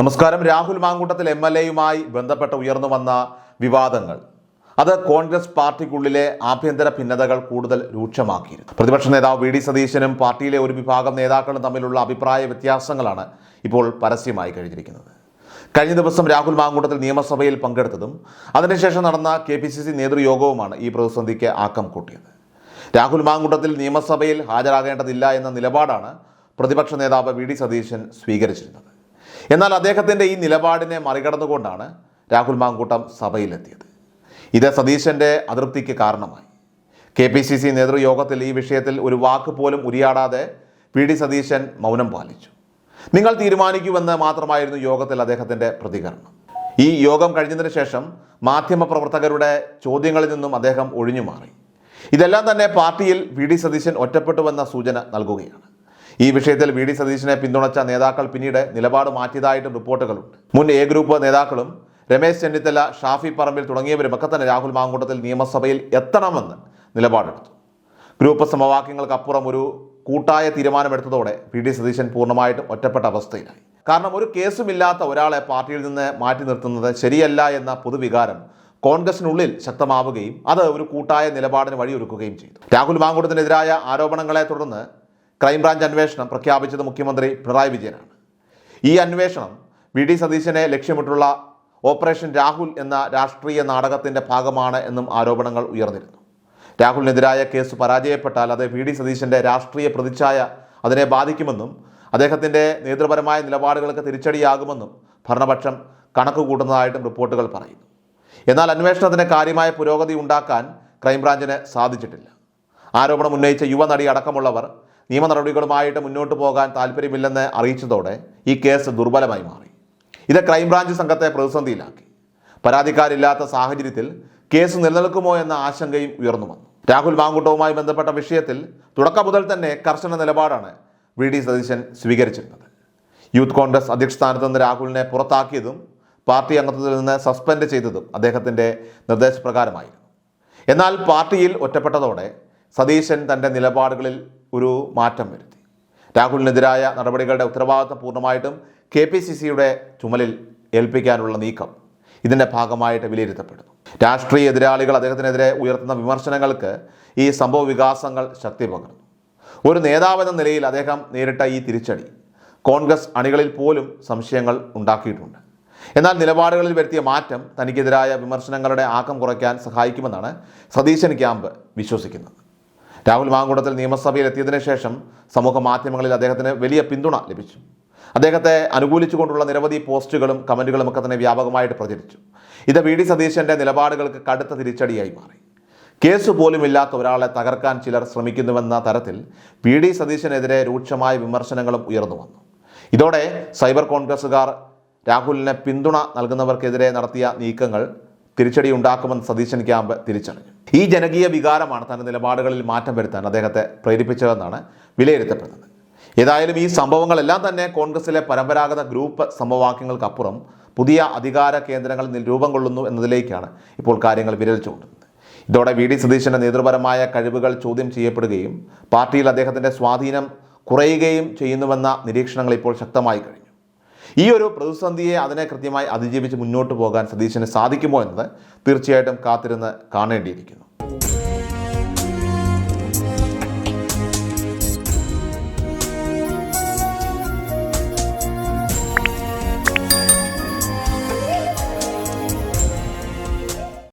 നമസ്കാരം. Rahul Mamkootathil M L എയുമായി ബന്ധപ്പെട്ട് ഉയർന്നു വന്ന വിവാദങ്ങൾ. അത് കോൺഗ്രസ് പാർട്ടിക്കുള്ളിലെ ആഭ്യന്തര ഭിന്നതകൾ കൂടുതൽ രൂക്ഷമാക്കിയിരുന്നു. പ്രതിപക്ഷ നേതാവ് വി ഡി സതീശനും പാർട്ടിയിലെ ഒരു വിഭാഗം നേതാക്കളും തമ്മിലുള്ള അഭിപ്രായ വ്യത്യാസങ്ങളാണ് ഇപ്പോൾ പരസ്യമായി കഴിഞ്ഞിരിക്കുന്നത്. കഴിഞ്ഞ ദിവസം രാഹുൽ മാങ്കൂട്ടത്തിൽ നിയമസഭയിൽ പങ്കെടുത്തതും അതിനുശേഷം നടന്ന കെ പി സി സി നേതൃയോഗവുമാണ് ഈ പ്രതിസന്ധിക്ക് ആക്കം കൂട്ടിയത്. രാഹുൽ മാങ്കൂട്ടത്തിൽ നിയമസഭയിൽ ഹാജരാകേണ്ടതില്ല എന്ന നിലപാടാണ് പ്രതിപക്ഷ നേതാവ് വി ഡി സതീശൻ സ്വീകരിച്ചിരുന്നത്. എന്നാൽ അദ്ദേഹത്തിന്റെ ഈ നിലപാടിനെ മറികടന്നുകൊണ്ടാണ് രാഹുൽ മാങ്കൂട്ടം സഭയിലെത്തിയത്. ഇത് സതീശന്റെ അതൃപ്തിക്ക് കാരണമായി. കെ പി സി സി നേതൃയോഗത്തിൽ ഈ വിഷയത്തിൽ ഒരു വാക്ക് പോലും ഉരിയാടാതെ പി ഡി സതീശൻ മൗനം പാലിച്ചു. നിങ്ങൾ തീരുമാനിക്കുമെന്ന് മാത്രമായിരുന്നു യോഗത്തിൽ അദ്ദേഹത്തിന്റെ പ്രതികരണം. ഈ യോഗം കഴിഞ്ഞതിന് ശേഷം മാധ്യമപ്രവർത്തകരുടെ ചോദ്യങ്ങളിൽ നിന്നും അദ്ദേഹം ഒഴിഞ്ഞു മാറി ഇതെല്ലാം തന്നെ പാർട്ടിയിൽ വി ഡി സതീശൻ ഒറ്റപ്പെട്ടുവെന്ന സൂചന നൽകുകയാണ്. ഈ വിഷയത്തിൽ വി ഡി സതീശനെ പിന്തുണച്ച നേതാക്കൾ പിന്നീട് നിലപാട് മാറ്റിയതായിട്ടും റിപ്പോർട്ടുകളുണ്ട്. മുൻ എ ഗ്രൂപ്പ് നേതാക്കളും രമേശ് ചെന്നിത്തല ഷാഫി പറമ്പിൽ തുടങ്ങിയവരുമൊക്കെ തന്നെ രാഹുൽ മാങ്കൂട്ടത്തിൽ നിയമസഭയിൽ എത്തണമെന്ന് നിലപാടെടുത്തു. ഗ്രൂപ്പ് സമവാക്യങ്ങൾക്കപ്പുറം ഒരു കൂട്ടായ തീരുമാനമെടുത്തതോടെ വി ഡി സതീശൻ പൂർണമായിട്ടും ഒറ്റപ്പെട്ട അവസ്ഥയിലായി. കാരണം ഒരു കേസുമില്ലാത്ത ഒരാളെ പാർട്ടിയിൽ നിന്ന് മാറ്റി നിർത്തുന്നത് ശരിയല്ല എന്ന പൊതുവികാരം കോൺഗ്രസിനുള്ളിൽ ശക്തമാവുകയും അത് ഒരു കൂട്ടായ നിലപാടിന് വഴിയൊരുക്കുകയും ചെയ്തു. രാഹുൽ മാങ്കൂട്ടത്തിനെതിരായ ആരോപണങ്ങളെ തുടർന്ന് ക്രൈംബ്രാഞ്ച് അന്വേഷണം പ്രഖ്യാപിച്ചത് മുഖ്യമന്ത്രി പിണറായി വിജയനാണ്. ഈ അന്വേഷണം വി ഡി സതീശനെ ലക്ഷ്യമിട്ടുള്ള ഓപ്പറേഷൻ രാഹുൽ എന്ന രാഷ്ട്രീയ നാടകത്തിന്റെ ഭാഗമാണ് എന്നും ആരോപണങ്ങൾ ഉയർന്നിരുന്നു. രാഹുലിനെതിരായ കേസ് പരാജയപ്പെട്ടാൽ അത് വി ഡി സതീശന്റെ രാഷ്ട്രീയ പ്രതിച്ഛായ അതിനെ ബാധിക്കുമെന്നും അദ്ദേഹത്തിന്റെ നേതൃപരമായ നിലപാടുകൾക്ക് തിരിച്ചടിയാകുമെന്നും ഭരണപക്ഷം കണക്ക് കൂട്ടുന്നതായിട്ടും റിപ്പോർട്ടുകൾ പറയുന്നു. എന്നാൽ അന്വേഷണത്തിന് കാര്യമായ പുരോഗതി ഉണ്ടാക്കാൻ ക്രൈംബ്രാഞ്ചിന് സാധിച്ചിട്ടില്ല. ആരോപണം ഉന്നയിച്ച യുവനടി അടക്കമുള്ളവർ നിയമ നടപടികളുമായിട്ട് മുന്നോട്ട് പോകാൻ താല്പര്യമില്ലെന്ന് അറിയിച്ചതോടെ ഈ കേസ് ദുർബലമായി മാറി. ഇത് ക്രൈംബ്രാഞ്ച് സംഘത്തെ പ്രതിസന്ധിയിലാക്കി. പരാതിക്കാരില്ലാത്ത സാഹചര്യത്തിൽ കേസ് നിലനിൽക്കുമോ എന്ന ആശങ്കയും ഉയർന്നു വന്നു. രാഹുൽ മാങ്കുട്ടവുമായി ബന്ധപ്പെട്ട വിഷയത്തിൽ തുടക്കം മുതൽ തന്നെ കർശന നിലപാടാണ് വി ഡി സതീശൻ സ്വീകരിച്ചിരുന്നത്. യൂത്ത് കോൺഗ്രസ് അധ്യക്ഷ സ്ഥാനത്ത് നിന്ന് രാഹുലിനെ പുറത്താക്കിയതും പാർട്ടി അംഗത്വത്തിൽ നിന്ന് സസ്പെൻഡ് ചെയ്തതും അദ്ദേഹത്തിന്റെ നിർദ്ദേശപ്രകാരമായിരുന്നു. എന്നാൽ പാർട്ടിയിൽ ഒറ്റപ്പെട്ടതോടെ സതീശൻ തന്റെ നിലപാടുകളിൽ ഒരു മാറ്റം വരുത്തി. രാഹുലിനെതിരായ നടപടികളുടെ ഉത്തരവാദിത്തം പൂർണമായിട്ടും കെ പി സി സിയുടെ ചുമലിൽ ഏൽപ്പിക്കാനുള്ള നീക്കം ഇതിന്റെ ഭാഗമായിട്ട് വിലയിരുത്തപ്പെടുന്നു. രാഷ്ട്രീയ എതിരാളികൾ അദ്ദേഹത്തിനെതിരെ ഉയർത്തുന്ന വിമർശനങ്ങൾക്ക് ഈ സംഭവ വികാസങ്ങൾ ശക്തി പകർന്നു. ഒരു നേതാവെന്ന നിലയിൽ അദ്ദേഹം നേരിട്ട ഈ തിരിച്ചടി കോൺഗ്രസ് അണികളിൽ പോലും സംശയങ്ങൾ ഉണ്ടാക്കിയിട്ടുണ്ട്. എന്നാൽ നിലപാടുകളിൽ വരുത്തിയ മാറ്റം തനിക്കെതിരായ വിമർശനങ്ങളുടെ ആക്കം കുറയ്ക്കാൻ സഹായിക്കുമെന്നാണ് സതീശൻ ക്യാമ്പ് വിശ്വസിക്കുന്നത്. രാഹുൽ മാങ്കുടത്തിൽ നിയമസഭയിൽ എത്തിയതിനു ശേഷം സമൂഹ മാധ്യമങ്ങളിൽ അദ്ദേഹത്തിന് വലിയ പിന്തുണ ലഭിച്ചു. അദ്ദേഹത്തെ അനുകൂലിച്ചുകൊണ്ടുള്ള നിരവധി പോസ്റ്റുകളും കമന്റുകളും ഒക്കെ തന്നെ വ്യാപകമായിട്ട് പ്രചരിച്ചു. ഇത് വി ഡി സതീശന്റെ നിലപാടുകൾക്ക് കടുത്ത തിരിച്ചടിയായി മാറി. കേസ് പോലുമില്ലാത്ത ഒരാളെ തകർക്കാൻ ചിലർ ശ്രമിക്കുന്നുവെന്ന തരത്തിൽ വി ഡി സതീശനെതിരെ രൂക്ഷമായ വിമർശനങ്ങളും ഉയർന്നു വന്നു. ഇതോടെ സൈബർ കോൺഗ്രസ്സുകാർ രാഹുലിനെ പിന്തുണ നൽകുന്നവർക്കെതിരെ നടത്തിയ നീക്കങ്ങൾ തിരിച്ചടി ഉണ്ടാക്കുമെന്ന് സതീശൻ ക്യാമ്പ് തിരിച്ചറിഞ്ഞു. ഈ ജനകീയ വികാരമാണ് തന്റെ നിലപാടുകളിൽ മാറ്റം വരുത്താൻ അദ്ദേഹത്തെ പ്രേരിപ്പിച്ചതെന്നാണ് വിലയിരുത്തപ്പെടുന്നത്. ഏതായാലും ഈ സംഭവങ്ങളെല്ലാം തന്നെ കോൺഗ്രസിലെ പരമ്പരാഗത ഗ്രൂപ്പ് സമവാക്യങ്ങൾക്കപ്പുറം പുതിയ അധികാര കേന്ദ്രങ്ങൾ രൂപം കൊള്ളുന്നു എന്നതിലേക്കാണ് ഇപ്പോൾ കാര്യങ്ങൾ വിരൽ ചൂണ്ടുന്നത്. ഇതോടെ വി ഡി സതീശന്റെ നേതൃപരമായ കഴിവുകൾ ചോദ്യം ചെയ്യപ്പെടുകയും പാർട്ടിയിൽ അദ്ദേഹത്തിന്റെ സ്വാധീനം കുറയുകയും ചെയ്യുന്നുവെന്ന നിരീക്ഷണങ്ങൾ ഇപ്പോൾ ശക്തമായി കഴിഞ്ഞു. ഈ ഒരു പ്രതിസന്ധിയെ അതിനെ കൃത്യമായി അതിജീവിച്ച് മുന്നോട്ട് പോകാൻ സതീശന് സാധിക്കുമോ എന്നത് തീർച്ചയായിട്ടും കാത്തിരുന്ന് കാണേണ്ടിയിരിക്കുന്നു.